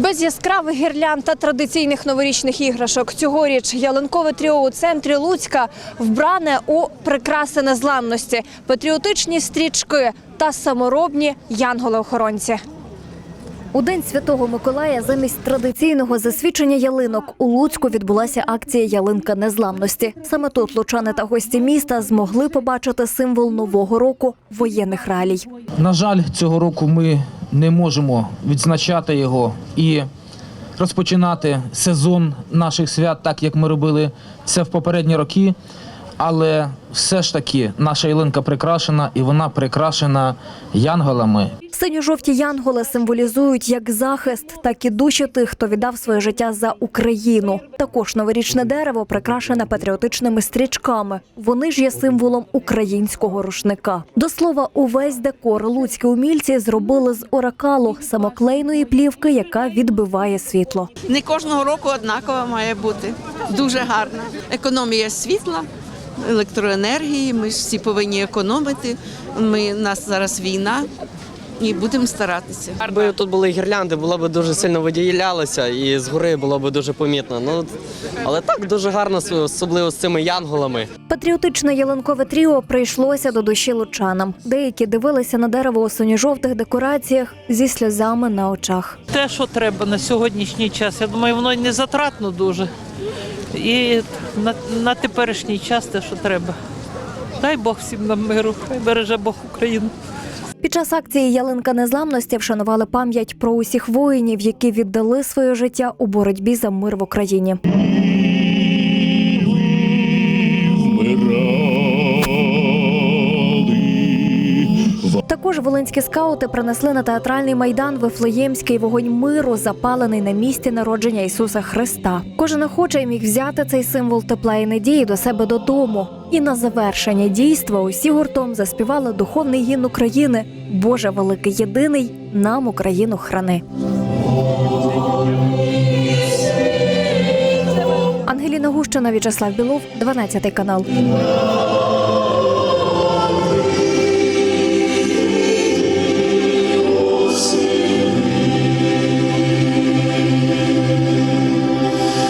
Без яскравих гірлянд та традиційних новорічних іграшок цьогоріч ялинкове тріо у центрі Луцька вбране у прикраси незламності, патріотичні стрічки та саморобні янголи-охоронці. У день святого Миколая замість традиційного засвідчення ялинок у Луцьку відбулася акція Ялинка незламності. Саме тут лучани та гості міста змогли побачити символ нового року воєнних реалій. На жаль, цього року ми не можемо відзначати його і розпочинати сезон наших свят, так як ми робили це в попередні роки. Але все ж таки наша ялинка прикрашена, і вона прикрашена янголами. Синьо-жовті янголи символізують як захист, так і душі тих, хто віддав своє життя за Україну. Також новорічне дерево прикрашене патріотичними стрічками. Вони ж є символом українського рушника. До слова, увесь декор луцькі умільці зробили з оракалу самоклейної плівки, яка відбиває світло. Не кожного року однакова має бути. Дуже гарна. Економія світла, електроенергії. Ми ж всі повинні економити. Ми, у нас зараз війна і будемо старатися. Якби тут були гірлянди, було б дуже сильно виділялося і згори було б дуже помітно. Ну але так дуже гарно, особливо з цими янголами. Патріотичне ялинкове тріо прийшлося до душі лучанам. Деякі дивилися на дерево у синьо-жовтих декораціях зі сльозами на очах. те, що треба на сьогоднішній час. Я думаю, воно не затратно дуже. І на, на теперішній час те, що треба. Дай Бог всім нам миру, хай береже Бог Україну. Під час акції Ялинка незламності вшанували пам'ять про усіх воїнів, які віддали своє життя у боротьбі за мир в Україні. Також волинські скаути принесли на театральний майдан Вифлеємський вогонь миру, запалений на місці народження Ісуса Христа. Кожен охочий міг взяти цей символ тепла і надії до себе додому. І на завершення дійства усі гуртом заспівали духовний гімн України Боже великий єдиний, нам Україну храни. Ангеліна Гущина, В'ячеслав Білов, 12 канал.